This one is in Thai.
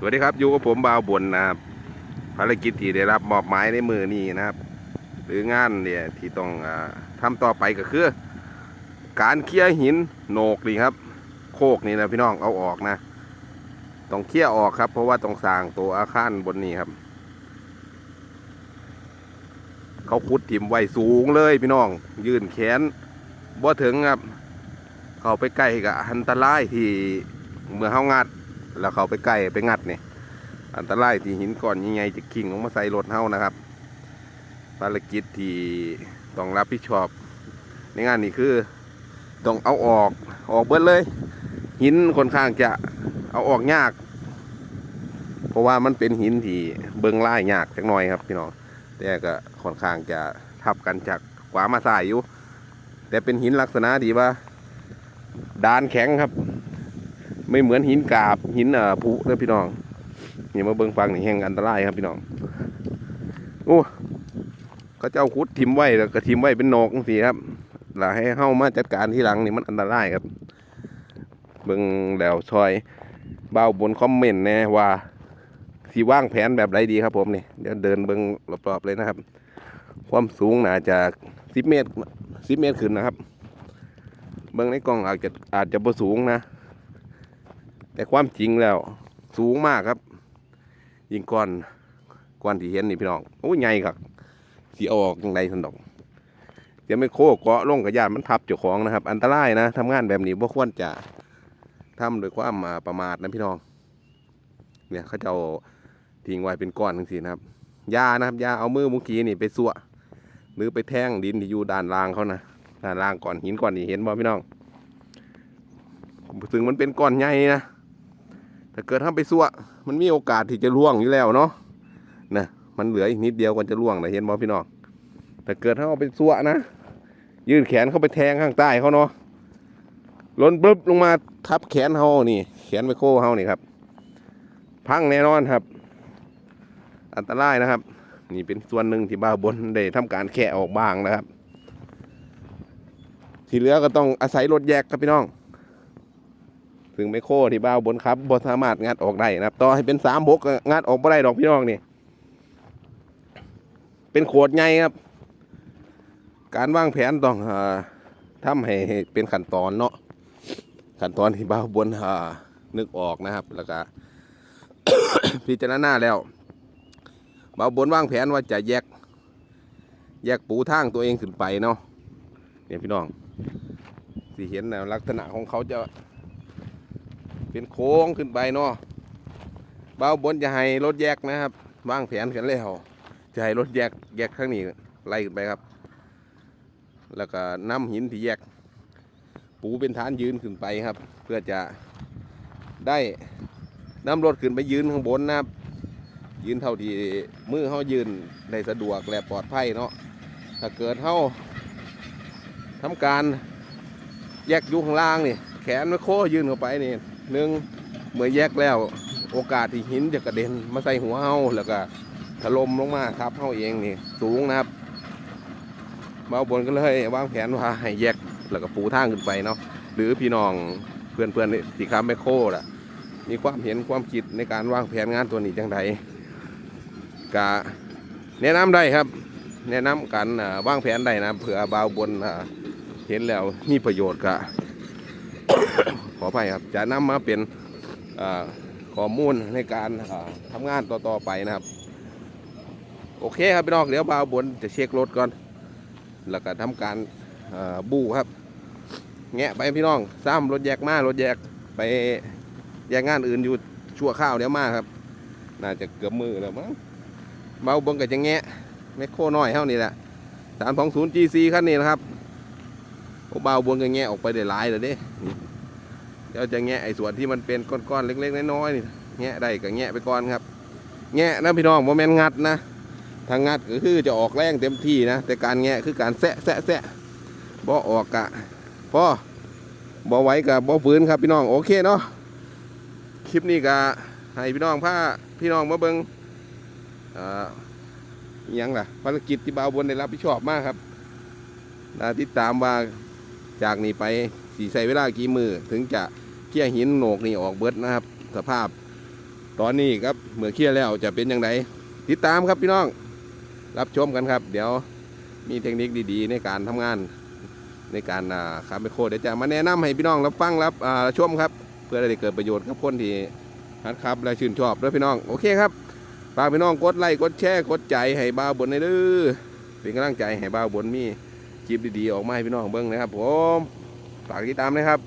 สวัสดีครับอยู่กับผมบ่าวบนนะครับภารกิจที่ได้รับมอบหมายในมือนี้นะครับ หรืองานเนี่ยที่ต้องอาทำต่อไปก็คือ การเคลียร์หินโหนกนี่ครับ โคกนี่นะพี่น้องเอาออกนะต้องเคลียร์ออกครับ เพราะว่าต้องสร้างตัวอาคารบนนี้ครับ เขาขุดถิ่มไว้สูงเลยพี่น้อง ยื่นแขนบ่ถึงครับ เข้าไปใกล้กับอันตรายที่เมื่อเฮางัด แล้วเขาไปใกล้ไปงัดเนี่ยอันตรายที่หินก้อนใหญ่ๆจะกิ่งลงมาใส่รถเฮานะครับ ภารกิจที่ต้องรับผิดชอบ ในงานนี้คือต้องเอาออกออกเบิดเลย หินค่อนข้างจะเอาออกยาก เพราะว่ามันเป็นหินที่เบิ่งล่ายยากจักหน่อยครับพี่น้องแต่ก็ค่อนข้างจะทับกันจากขวามาซ้ายอยู่ แต่เป็นหินลักษณะดีว่าดานแข็งครับ ไม่เหมือนหินกาบหินอ่อผุเด้อพี่น้องนี่มาเบิ่งฟังนี่แห่งอันตรายครับพี่น้องโอ้เขาจะเอาขุดทิมไว้แล้วก็ทิมไว้เป็นนอกสิครับแล้วให้เข้ามาจัดการที่หลังนี่มันอันตรายครับ เบิ่งแล้วซอยเบ้าบนคอมเมนต์แน่ว่าสีว่างแผนแบบไรดีครับผมนี่เดี๋ยวเดินเบิ่งรอบๆเลยนะครับ ความสูงน่าจะสิบเมตรสิบเมตรขึ้นนะครับ เบิ่งในกล้องอาจจะอาจจะบ่สูงนะ แต่ความจริงแล้ว สูงมากครับ ยิงก้อนก้อนที่เห็นนี่พี่น้องโอ้ยใหญ่ครับสีออกยังไงสนอกเดี๋ยวไม่โคกเกาะลงกับยานมันทับเจ้าของนะครับ อันตรายนะทำงานแบบนี้บ่ควรจะทำโดยความประมาทนะพี่น้อง เนี่ยเขาจะเอาทิ้งไว้เป็นก้อนทั้งสี่นะครับยานะครับยาเอามือมุกี้นี่ไปสัวหรือไปแท่งดินที่อยู่ด้านล่างเขานะด้านล่างก่อนหินก่อนนี่เห็นบ่พี่น้องถึงมันเป็นก้อนใหญ่นะ ถ้าเกิดทำไปสั่วมันมีโอกาสที่จะล่วงอยู่แล้วเนาะนะมันเหลืออีกนิดเดียวก่อนจะล่วงนะเห็นบ่พี่น้องถ้าเกิดถ้าเอาไปสั่วนะยื่นแขนเข้าไปแทงข้างใต้เขาเนาะล้นปุ๊บลงมาทับแขนเขานี่ แขนไปโค้เขานี่ครับ พังแน่นอนครับ อันตรายนะครับ นี่เป็นส่วนหนึ่งที่บ้าวบนได้ทำการแคะออกบ้างนะครับ ที่เหลือก็ต้องอาศัยรถแยกครับพี่น้อง ถึงไมโครที่บ้าวบนครับบ่สามารถงัดออกได้นะครับ ต่อให้เป็นสามบกงัดออกบ่ได้ดอกพี่น้องนี่ เป็นโขดใหญ่ครับ การวางแผนต้องอ่อทำให้เป็นขั้นตอนเนาะ ขั้นตอนที่บ้าวบนนึกออกนะครับ แล้วก็พิจารณาแล้วบ้าวบนวางแผนว่าจะแยก แยกปูทางตัวเองขึ้นไปเนาะเนี่ยพี่น้อง สิเห็นแนวลักษณะของเขาจะ เป็นโค้งขึ้นไปเนาะเบาบนจะให้รถแยกนะครับวางแผนกันแล้วจะให้รถแยกแยกข้างนี้ไล่ขึ้นไปครับ แล้วก็นำหินที่แยก ปูเป็นฐานยืนขึ้นไปครับ เพื่อจะได้นำรถขึ้นไปยืนข้างบนนะครับ ยืนเท่าที่มือเขายืนได้สะดวกและปลอดภัยเนาะถ้าเกิดเขาทำการแยกยู่ข้างล่างนี่แขนไม่โค้ยืนเข้าไปนี่ หนึ่งเมื่อแยกแล้ว โอกาสที่หินจะกระเด็นมาใส่หัวเฮาแล้วก็ถล่มลงมาทับเฮาเองนี่สูงนะครับเบาบนก็เลยวางแผนว่าให้แยกแล้วก็ปูทางขึ้นไปเนาะหรือพี่น้องเพื่อนเพื่อนๆที่ค้าไม่โคล่ะ มีความเห็นความคิดในการวางแผนงานตัวนี้จังไดกะแนะนำได้ครับ แนะนำกันวางแผนได้นะเผื่อเบาบนเห็นแล้วมีประโยชน์กะ ขออภัยครับจะนำมาเป็นข้อมูลในการเอ่อทำงานต่อๆไปนะครับ โอเคครับพี่น้องเดี๋ยวบ่าวบนจะเช็ครถก่อน แล้วก็ทำการบูครับแงะไปพี่น้องซ้ำรถแยกมารถแยกไปแยกงานอื่นอยู่ชั่วข้าวเดี๋ยวมาครับ น่าจะเกือบมือแล้วมั้งเบาบนก็จะแงะแมคโครน้อยเท่านี้แหละสามสองศูนย์ GC คันนี้นะครับ เบาบนก็แงะออกไปได้หลายเลยเด้เดี๋ยวจะแงะไอ้ส่วนที่มันเป็นก้อนๆเล็กๆน้อยๆนี่แงะได้ก็แงะไปก่อนครับ แงะนะพี่น้องโมเมนงัดนะทางงัดก็คือจะออกแรงเต็มที่นะ แต่การแงะคือการแซะแซะแซะบ่ออกกะพ่อบ่ไหว้กะบ่ฝืนครับพี่น้องโอเคเนาะคลิปนี้กะให้พี่น้องพาพี่น้องมาเบิ่งอ่ออิหยังล่ะภารกิจที่บ่าวบนได้รับผิดชอบมากครับนาติดตามว่า จากนี้ไปสีใส่เวลากี่มือถึงจะเกี่ยหินโหนกนี่ออกเบิดนะครับ สภาพตอนนี้ครับเมื่อเคลียแล้วจะเป็นยังไงติดตามครับพี่น้อง รับชมกันครับ เดี๋ยวมีเทคนิคดีๆ ในการทำงานในการอ่าขับไปโคเดี๋ยวจะมาแนะนำให้พี่น้องรับฟังรับอ่าชมครับ เพื่อได้เกิดประโยชน์กับคนที่ฮัดครับและชื่นชอบด้วยพี่น้องโอเคครับฝากพี่น้องกดไลค์กดแชร์กดใจให้บ้าบนในอยเด้อเป็นกำลังใจให้บ้าบนมี คลิปดีๆ ออกมาให้พี่น้องเบิ้งนะครับผมฝากติดตามนะครับ